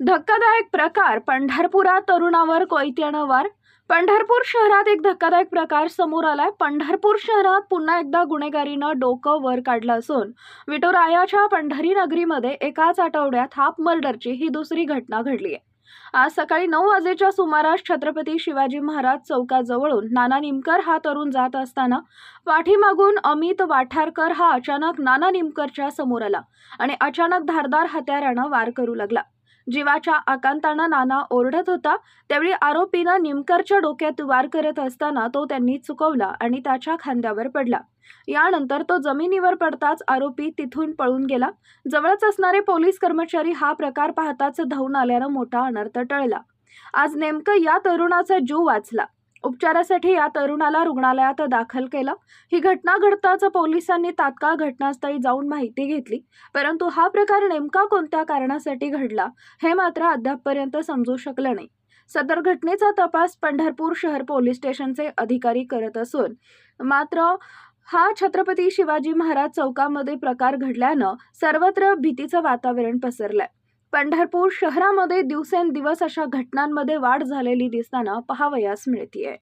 धक्कादायक प्रकार पंढरपुरात तरुणावर कोयत्यानं वार. पंढरपूर शहरात एक धक्कादायक प्रकार समोर आलाय. पंढरपूर शहरात पुन्हा एकदा गुन्हेगारीनं डोकं वर काढलं असून विटोरायाच्या पंढरी नगरीमध्ये एकाच आठवड्यात हाफ मर्डरची ही दुसरी घटना घडली आहे. आज सकाळी नऊ वाजेच्या सुमारास छत्रपती शिवाजी महाराज चौकाजवळून नाना निमकर हा तरुण जात असताना पाठीमागून अमित वाठारकर हा अचानक नाना निमकरच्या समोर आला आणि अचानक धारदार हत्यारानं वार करू लागला. जीवाच्या आकांतानं नाना ओरडत होता त्यावेळी आरोपीनं निमकरच्या डोक्यात वार करत असताना तो त्यांनी चुकवला आणि त्याच्या खांद्यावर पडला. यानंतर तो जमिनीवर पडताच आरोपी तिथून पळून गेला. जवळच असणारे पोलीस कर्मचारी हा प्रकार पाहताच धावून आल्यानं मोठा अनर्थ टळला. आज नेमकं या तरुणाचा जीव वाचला. उपचारासाठी या तरुणाला रुग्णालयात दाखल केलं. ही घटना घडताच पोलिसांनी तात्काळ घटनास्थळी जाऊन माहिती घेतली. परंतु हा प्रकार नेमका कोणत्या कारणासाठी घडला हे मात्र अद्यापपर्यंत समजू शकलं नाही. सदर घटनेचा तपास पंढरपूर शहर पोलीस स्टेशनचे अधिकारी करत असून मात्र हा छत्रपती शिवाजी महाराज चौकामध्ये प्रकार घडल्यानं सर्वत्र भीतीचं वातावरण पसरलंय. पंढरपूर शहरामध्ये दिवसेंदिवस अशा घटनांमध्ये वाढ झालेली दिसताना पहावयास मिळतीये.